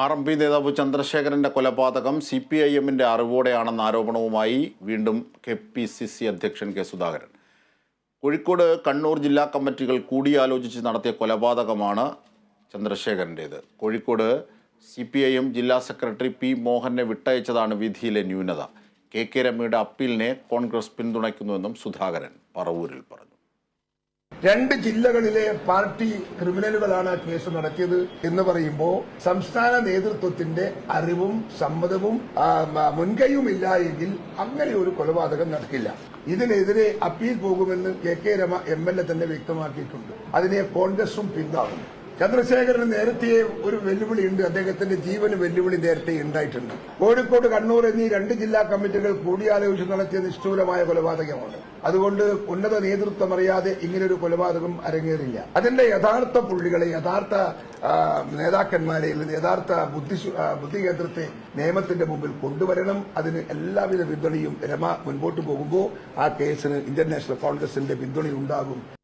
R M P നേതാവ് ചന്ദ്രശേഖരന്റെ കൊലപാതകം സി പി ഐ എമ്മിന്റെ അറിവോടെയാണെന്ന ആരോപണവുമായി വീണ്ടും കെ പി സി സി അധ്യക്ഷൻ കെ സുധാകരൻ. കോഴിക്കോട് കണ്ണൂർ ജില്ലാ കമ്മിറ്റികൾ കൂടിയാലോചിച്ച് നടത്തിയ കൊലപാതകമാണ് ചന്ദ്രശേഖരന്റേത് Kozhikode C P I M ജില്ലാ സെക്രട്ടറി പി മോഹനെ വിട്ടയച്ചതാണ് വിധിയിലെ ന്യൂനത. കെ കെ രമയുടെ അപ്പീലിനെ കോൺഗ്രസ് പിന്തുണയ്ക്കുന്നുവെന്നും സുധാകരൻ പറവൂരിൽ പറഞ്ഞു. രണ്ട് ജില്ലകളിലെ പാർട്ടി ക്രിമിനലുകളാണ് കേസ് നടത്തിയത് എന്ന് പറയുമ്പോൾ സംസ്ഥാന നേതൃത്വത്തിന്റെ അറിവും സമ്മതവും മുൻകൈയുമില്ല എങ്കിൽ അങ്ങനെ ഒരു കൊലപാതകം നടക്കില്ല. ഇതിനെതിരെ അപ്പീൽ പോകുമെന്ന് K K Rema M L A തന്നെ വ്യക്തമാക്കിയിട്ടുണ്ട്. അതിനെ കോൺഗ്രസും പിന്താങ്ങും ചന്ദ്രശേഖരന് നേരത്തെ ഒരു വെല്ലുവിളി ഉണ്ട്. അദ്ദേഹത്തിന്റെ ജീവന് വെല്ലുവിളി നേരത്തെ ഉണ്ടായിട്ടുണ്ട്. കോഴിക്കോട് കണ്ണൂർ എന്നീ രണ്ട് ജില്ലാ കമ്മിറ്റികൾ കൂടിയാലോചിച്ച് നടത്തിയ നിഷ്ഠൂരമായ കൊലപാതകമാണ്. അതുകൊണ്ട് ഉന്നത നേതൃത്വം അറിയാതെ ഇങ്ങനൊരു കൊലപാതകം അരങ്ങേറില്ല. അതിന്റെ യഥാർത്ഥ പുള്ളികളെ യഥാർത്ഥ നേതാക്കന്മാരെ യഥാർത്ഥ ബുദ്ധി ബുദ്ധികേന്ദ്രത്തെ നിയമത്തിന്റെ മുമ്പിൽ കൊണ്ടുവരണം. അതിന് എല്ലാവിധ പിന്തുണയും രമ മുൻപോട്ട് പോകുമ്പോൾ ആ കേസിന് ഇന്ത്യൻ നാഷണൽ കോൺഗ്രസിന്റെ പിന്തുണയുണ്ടാകും.